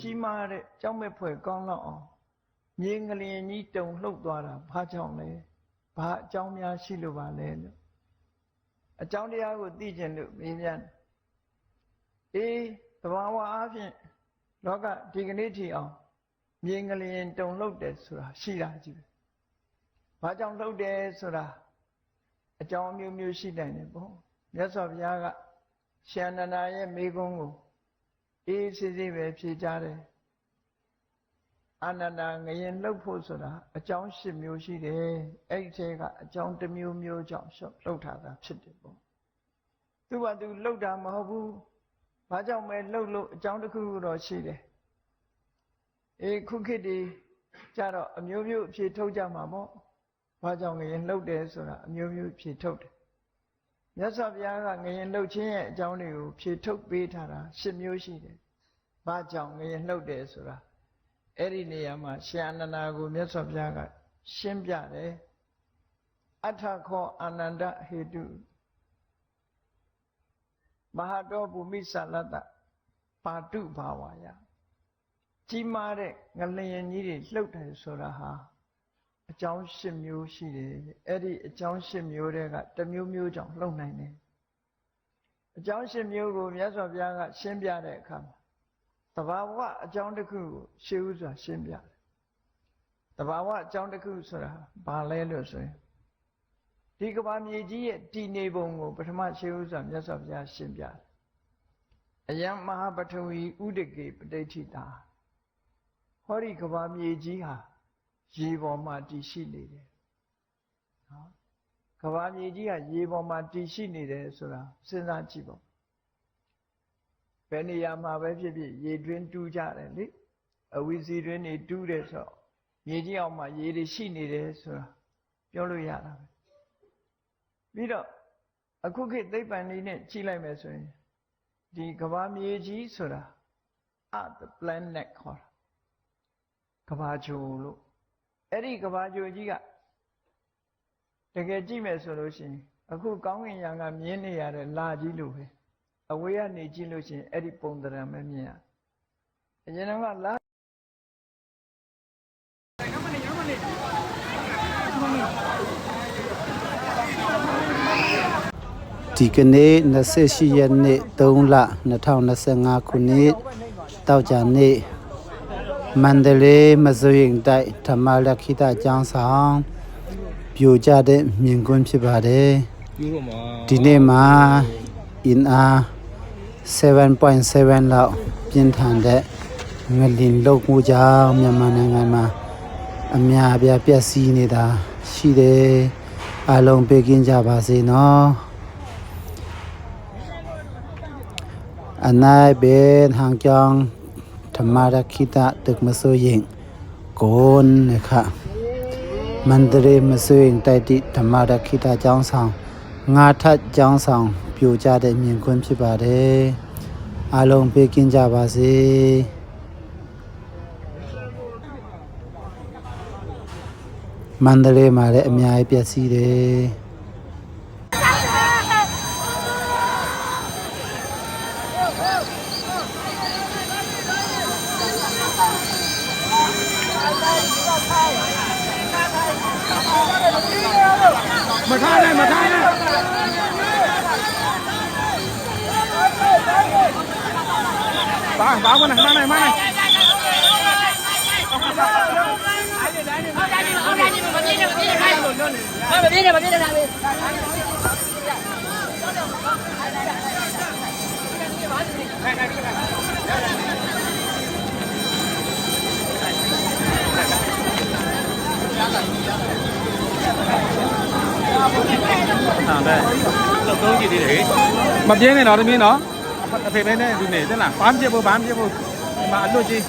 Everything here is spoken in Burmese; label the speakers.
Speaker 1: ကြီးမားတဲ့ကြောက်မဲ့ဖွယ်ကောင်းလောက်အောင်မြေငလျင်ကြီးတုံလှုပ်သွားတာဘာကြောင့်လဲဘာအကြောင်းများရှိလို့ပါလဲလို့အကြောင်းတရားကိုသိကျင်လို့မေးမြန်းအေးသဘာဝအားဖြင့်လောကဒီကနေ့ထိအောင်မြေငလျင်တုံလှုပ်တယ်ဆိုတာရှိတာကြီးပဲဘာကြောင့်လှုပ်တယ်ဆိုတာအကြောင်းအမျိုးမျိုးရှိနိုင်တယ်ပေါ့မြတ်စွာဘုရားကရှင်အနန္ဒာရဲ့မိကုံးကို အေးစစ်စစ်ပဲဖြေကြတယ်အာနန္ဒာငရင်လှုပ်ဖို့ဆိုတာအကြောင်း၈မျိုးရှိတယ်အဲ့ဒီထဲကအကြောင်းတစ်မျိုးမျိုးကြောင့်လှုပ်ထားတာဖြစ်တယ်ပေါ့သူကသူလှုပ်တာမဟုတ်ဘူးဘာကြောင့်မဲလှုပ်လို့အကြောင်းတစ်ခုခုတော့ရှိတယ်အေးခုခေတ်ဒီကြတော့အမျိုးမျိုးအဖြေထုတ်ကြမှာပေါ့ဘာကြောင့်ငရင်လှုပ်တယ်ဆိုတာအမျိုးမျိုးအဖြေထုတ်တယ်မြတ်စွာဘုရားကငရင်လှုပ်ခြင်းရဲ့အကြောင်းတွေကိုဖြေထုတ်ပေးထားတာ၈မျိုးရှိတယ် ဘာကြောင့်ငရင်လှုပ်တယ်ဆိုတာအဲ့ဒီနေရာမှာရှင်အနန္ဒာကိုမြတ်စွာဘုရားက ရှင်းပြတယ်အထခောအာနန္ဒဟေတုမဟာတောဘူမိသလတ္တပါတုဘာဝါယကြီးမားတဲ့ငလျင်ကြီးတွေလှုပ်တယ်ဆိုတာဟာအကြောင်း၈မျိုးရှိတယ်အဲ့ဒီအကြောင်း၈မျိုးတွေကတစ်မျိုးမျိုးကြောင့်လှုပ်နိုင်တယ်အကြောင်း၈မျိုးကိုမြတ်စွာဘုရားကရှင်းပြတဲ့အခါမှာ တဘာဝအကြောင်းတစ်ခုကိုရှင်းဥစွာရှင်းပြတယ်တဘာဝအကြောင်းတစ်ခုဆိုတာဘာလဲလို့ဆိုရင်ဒီကဘာမြေကြီးရဲ့တည်နေပုံကိုပထမရှင်းဥစွာမြတ်စွာဘုရားရှင်းပြတယ်အယံမဟာပထဝီဥဒကေပဋိဋ္ဌိတာဟောဒီကဘာမြေကြီးဟာရေပေါ်မှာတည်ရှိနေတယ်နော်ကဘာမြေကြီးကရေပေါ်မှာတည်ရှိနေတယ်ဆိုတာစဉ်းစားကြည့်ပေါ့ ဘယ်နေရာမှာပဲဖြစ်ဖြစ်ရေတွင်းတူးကြတယ်လေအဝီစီတွင်းနေတူးတယ်ဆိုတော့မြေကြီးအောင်မှာရေတွေရှိနေတယ်ဆိုတာပြောလို့ရတာပဲပြီးတော့အခုခေတ်သိပ္ပံနည်းနဲ့ကြည့်လိုက်မယ်ဆိုရင်ဒီကဘာမြေကြီးဆိုတာအ the planet ခေါ်တာကဘာဂျိုလို့အဲ့ဒီကဘာဂျိုကြီးကတကယ်ကြည့်မယ်ဆိုလို့ရှိရင်အခုကောင်းကင်ယံကမြင်းနေရတဲ့လာကြီးလို့ပဲ အဝေးကနေကြည့်လို့ရှိရင်အဲ့ဒီပုံသဏ္ဍာန်ပဲမြင်ရအရင်ကလာ
Speaker 2: ဒီကနေ့28ရက်နေ့3လ2025ခုနှစ်တောက်ကြနေ့မန္တလေးမစိုးရင်တိုက်ဓမ္မလက်ခိတကျောင်းဆောင်ပြိုကျတဲ့မြင်ကွင်းဖြစ်ပါတယ်ဒီနေ့မှာ in a 7.7လောက်ပြင်းထန်တဲ့ငလင်လုတ်မှုကြောင့်မြန်မာနိုင်ငံမှာအများအပြားပျက်စီးနေတာရှိတယ်အားလုံးပေးကင်းကြပါစေနော် อันนายเป็นทางจองธรรมารักขิตะตึกมาสุยิงโกนนะคะมันตรีมาสุยิงไตติธรรมารักขิตะจองสองงาทัดจองสอง ပြိုကြတဲ့မြင်ကွင်းဖြစ်ပါတယ်အားလုံးပေးကင်းကြပါစေမန္တလေးမှာလည်းအများကြီးပျက်စီးတယ်
Speaker 3: မထားနဲ့မထား နဲ့ဘာဘာကနမနိုင်မနိုင်
Speaker 4: မပြေနဲ့မပြေနဲ့လာလေ
Speaker 3: ဟာ ပဲတော့သုံးကြည့်သေးတယ်မပြင်းနဲ့တော့တမင်းနော်အဖေပဲနဲ့ဒီနေတက်လားဘာမှပြဖို့ဘာမှပြဖို့ဒီမှာအလွတ်ကြီး